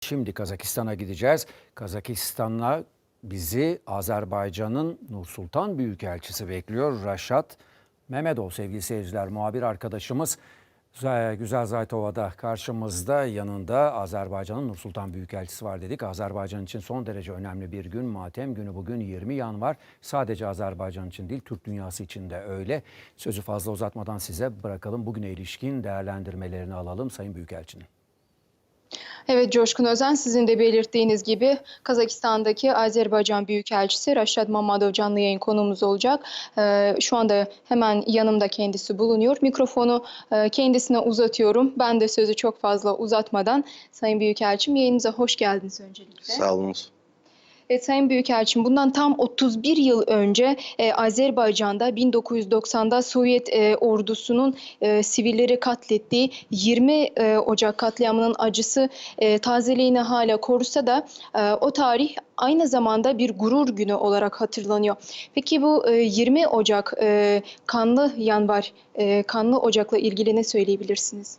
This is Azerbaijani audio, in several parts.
Şimdi Kazakistan'a gideceğiz. Kazakistan'a bizi Azerbaycan'ın Nur Sultan Büyükelçisi bekliyor. Raşat Mehmetov sevgili seyirciler muhabir arkadaşımız. Güzel Zaytova'da karşımızda yanında Azerbaycan'ın Nur Sultan Büyükelçisi var dedik. Azerbaycan için son derece önemli bir gün. Matem günü bugün 20 yanvar. Sadece Azerbaycan için değil Türk dünyası için de öyle. Sözü fazla uzatmadan size bırakalım. Bugüne ilişkin değerlendirmelerini alalım Sayın Büyükelçinin. Evet Coşkun Özen sizin de belirttiğiniz gibi Kazakistan'daki Azerbaycan Büyükelçisi Raşad Mamadov canlı yayın konuğumuz olacak. Ee, şu anda hemen yanımda kendisi bulunuyor. Mikrofonu e, kendisine uzatıyorum. Ben de sözü çok fazla uzatmadan Sayın Büyükelçim yayınımıza hoş geldiniz öncelikle. Sağ olunuz. Evet Sayın Büyükelçim bundan tam 31 yıl önce e, Azerbaycan'da 1990'da Sovyet e, ordusunun e, sivilleri katlettiği 20 e, Ocak katliamının acısı e, tazeliğini hala korusa da e, o tarih aynı zamanda bir gurur günü olarak hatırlanıyor. Peki bu e, 20 Ocak e, kanlı yanvar, e, kanlı Ocak'la ilgili ne söyleyebilirsiniz?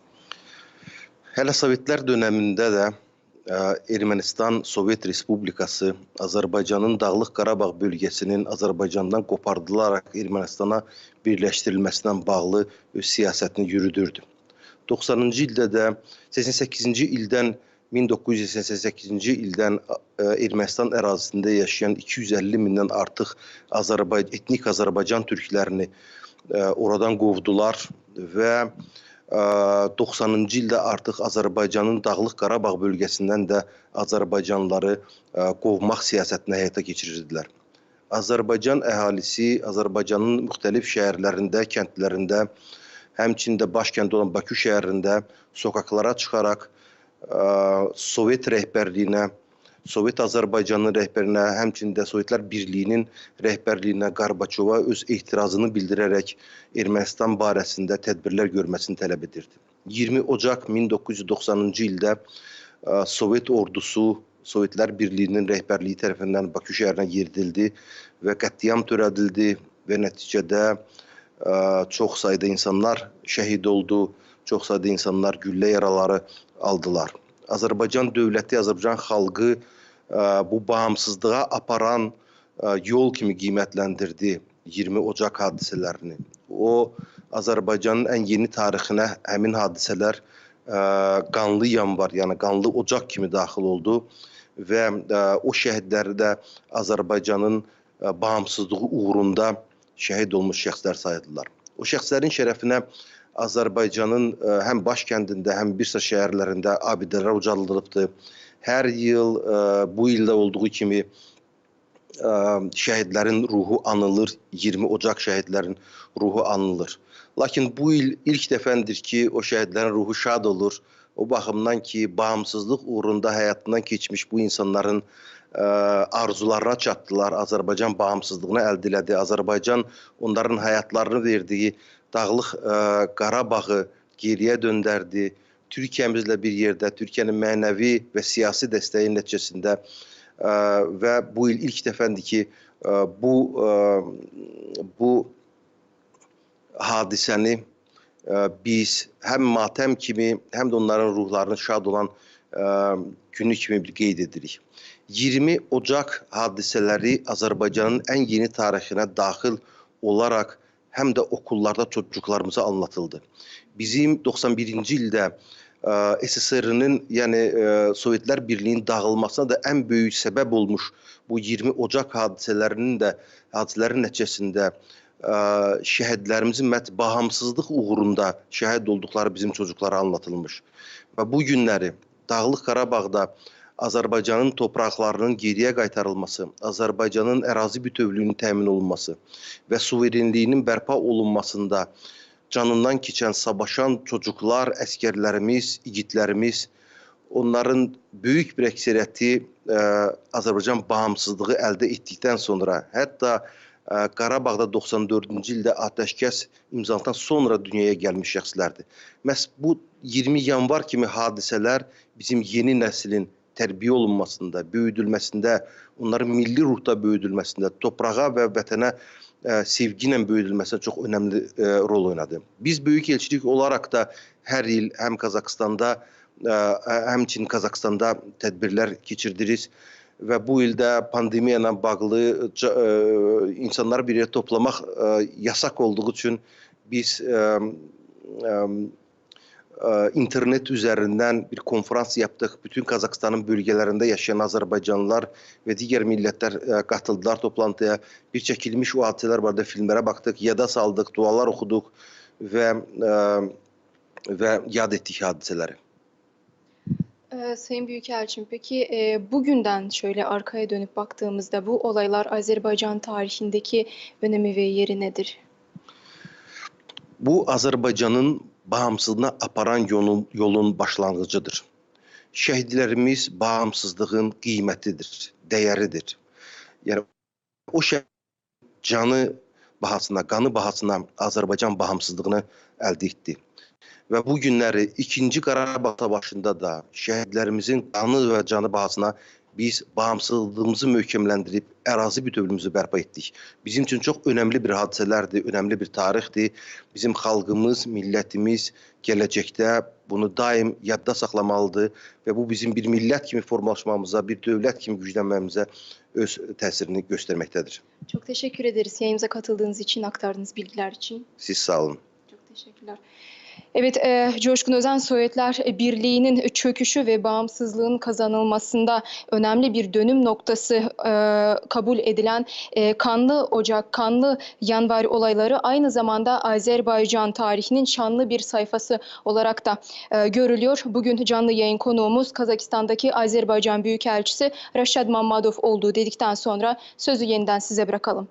Hele Sovyetler döneminde de e, Ermənistan Sovyet Respublikası Azərbaycanın Dağlıq Qarabağ bölgəsinin Azərbaycandan qopardılaraq Ermənistana birləşdirilməsindən bağlı öz siyasətini yürüdürdü. 90-cı ildə də 88-ci ildən 1988-ci ildən e, Ermənistan ərazisində yaşayan 250 mindən artıq Azərbay etnik Azərbaycan türklərini e, oradan qovdular və 90-cı ildə artıq Azərbaycanın Dağlıq Qarabağ bölgəsindən də Azərbaycanlıları e, qovmaq siyasətini həyata keçirirdilər. Azərbaycan əhalisi Azərbaycanın müxtəlif şəhərlərində, kəndlərində, həmçində başkənd olan Bakı şəhərində sokaqlara çıxaraq ə, Sovet rəhbərliyinə, Sovet Azərbaycanın rəhbərinə, həmçində Sovetlər Birliyinin rəhbərliyinə Qarbaçova öz etirazını bildirərək Ermənistan barəsində tədbirlər görməsini tələb edirdi. 20 Ocaq 1990-cı ildə ə, Sovet ordusu Sovetlər Birliyinin rəhbərliyi tərəfindən Bakı şəhərinə yeridildi və qətliam törədildi və nəticədə ə, çox sayda insanlar şəhid oldu, çox sayda insanlar güllə yaraları aldılar. Azərbaycan dövləti, Azərbaycan xalqı bu bağımsızlığa aparan ə, yol kimi qiymətləndirdi 20 Ocaq hadisələrini. O Azərbaycanın ən yeni tarixinə həmin hadisələr ə, qanlı yanvar, yəni qanlı ocaq kimi daxil oldu və ə, o şəhidləri də Azərbaycanın ə, bağımsızlığı uğrunda şəhid olmuş şəxslər sayıldılar. O şəxslərin şərəfinə Azərbaycanın ə, həm baş kəndində, həm bir sıra şəhərlərində abidələr ucaldılıbdı. Hər il ə, bu ildə olduğu kimi ə, şəhidlərin ruhu anılır, 20 Ocaq şəhidlərin ruhu anılır. Lakin bu il ilk dəfəndir ki, o şəhidlərin ruhu şad olur. O baxımdan ki, bağımsızlıq uğrunda həyatından keçmiş bu insanların ə, arzularına çatdılar. Azərbaycan bağımsızlığını əldə elədi. Azərbaycan onların həyatlarını verdiyi Dağlıq ə, Qarabağı geriyə döndərdi. Türkiyəmizlə bir yerdə, Türkiyənin mənəvi və siyasi dəstəyi nəticəsində ə, və bu il ilk dəfəndir ki, ə, bu ə, bu hadisəni ə, biz həm matəm kimi, həm də onların ruhlarını şad olan ə, günü kimi bir qeyd edirik. 20 Ocaq hadisələri Azərbaycanın ən yeni tarixinə daxil olaraq həm də okullarda çocuklarımıza anlatıldı. Bizim 91-ci ildə ə, SSR-nin, yəni ə, Sovetlər Birliyinin dağılmasına da ən böyük səbəb olmuş bu 20 Ocaq hadisələrinin də hadisələrin nəticəsində ə, şəhidlərimizin mət bağımsızlıq uğrunda şəhid olduqları bizim çocuklara anlatılmış. Və bu günləri Dağlıq Qarabağda Azərbaycanın torpaqlarının geriyə qaytarılması, Azərbaycanın ərazi bütövlüyünün təmin olunması və suverenliyinin bərpa olunmasında canından keçən, savaşan çocuklar, əskərlərimiz, igidlərimiz, onların böyük bir əksəriyyəti ə, Azərbaycan bağımsızlığı əldə etdikdən sonra, hətta ə, Qarabağda 94-cü ildə atəşkəs imzaladıktan sonra dünyaya gəlmiş şəxslərdir. Məhz bu 20 yanvar kimi hadisələr bizim yeni nəslin tərbiyə olunmasında, böyüdülməsində, onların milli ruhda böyüdülməsində, torpağa və vətənə ə, sevgi ilə böyüdülməsində çox önəmli ə, rol oynadı. Biz böyük elçilik olaraq da hər il həm Qazaxstanda e, həmçinin Qazaxstanda tədbirlər keçirdiririk və bu ildə pandemiya ilə bağlı e, insanları bir yerə toplamaq e, yasaq olduğu üçün biz e, e, e, E, internet üzerinden bir konferans yaptık. Bütün Kazakistan'ın bölgelerinde yaşayan Azerbaycanlılar ve diğer milletler e, katıldılar toplantıya. Bir çekilmiş o hadiseler vardı. Filmlere baktık, yada saldık, dualar okuduk ve e, ve yad ettik hadiseleri. Sayın Büyükelçim peki bugünden şöyle arkaya dönüp baktığımızda bu olaylar Azerbaycan tarihindeki önemi ve yeri nedir? Bu Azerbaycan'ın bağımsızlığına aparan yolun, yolun başlanğıcıdır. Şəhidlərimiz bağımsızlığın qiymətidir, dəyəridir. Yəni o şəhid canı bahasına, qanı bahasına Azərbaycan bağımsızlığını əldə etdi. Və bu günləri 2-ci Qarabağ savaşında da şəhidlərimizin qanı və canı bahasına biz bağımsızlığımızı möhkəmləndirib ərazi bütövlüyümüzü bərpa etdik. Bizim üçün çox önəmli bir hadisələrdir, önəmli bir tarixdir. Bizim xalqımız, millətimiz gələcəkdə bunu daim yadda saxlamalıdır və bu bizim bir millət kimi formalaşmamıza, bir dövlət kimi güclənməyimizə öz təsirini göstərməkdədir. Çok teşekkür ederiz yayınımıza katıldığınız için, aktardığınız bilgiler için. Siz sağ olun. Çok teşekkürler. Evet, e, Coşkun Özen Sovyetler Birliği'nin çöküşü ve bağımsızlığın kazanılmasında önemli bir dönüm noktası e, kabul edilen e, Kanlı Ocak, Kanlı Yanvar olayları aynı zamanda Azerbaycan tarihinin şanlı bir sayfası olarak da e, görülüyor. Bugün canlı yayın konuğumuz Kazakistan'daki Azerbaycan Büyükelçisi Raşad Mammadov olduğu dedikten sonra sözü yeniden size bırakalım.